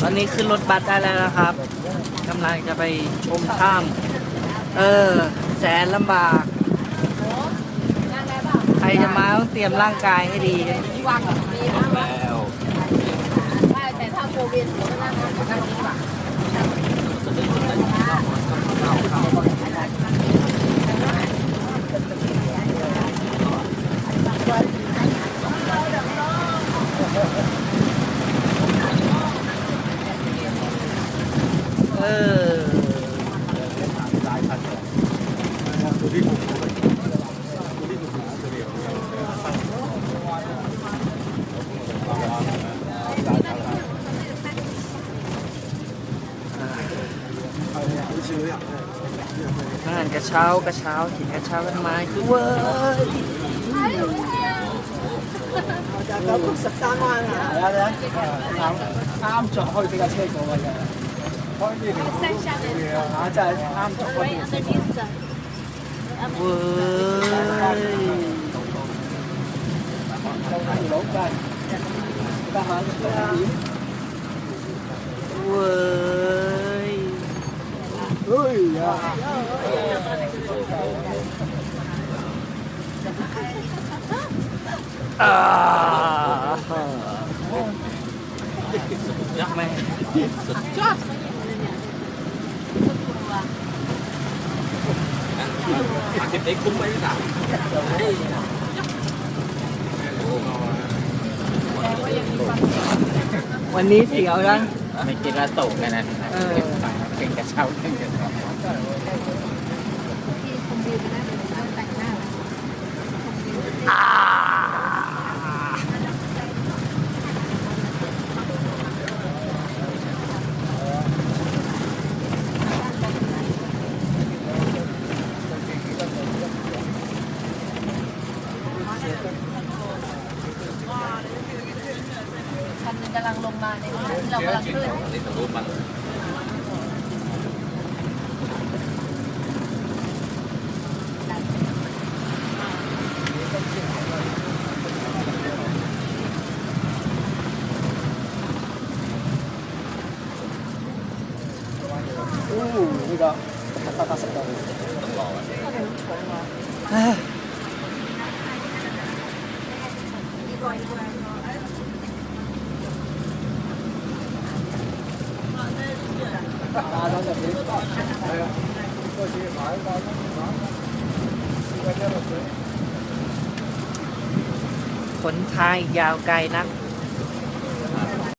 ตอนนี้ขึ้นรถบัสได้แล้วนะครับกำลังจะไปชมถ้ำเออ แสนลำบาก ใครจะมาต้องเตรียมร่างกายให้ดีเล้วแต่ถ้าโควิดก็นั่งนั่งดีกว่า เงนั่นกระเช้ากระเช้าหินกระเช้ากันมาคือเว้ยเราต้องศึกษามานะแล้วนะตามจ่อเข้าไปกระเช้ากันลา ยักไหมอาทิตย์นี้คุ้มไหมพี่สาววันนี้เสียวยังไม่กินแล้วตกแค่นั้นเออเป็นกระเช้าเป็นกระเช้า คันหนึงกำลังลงมาในขณที่เรากำลังขึ้นี่ต้องรู้มันอู้นี่ก็ตัดตาดตัดสักตัว ต้องรอ เอ้ย ขนทางยาวไกลนัก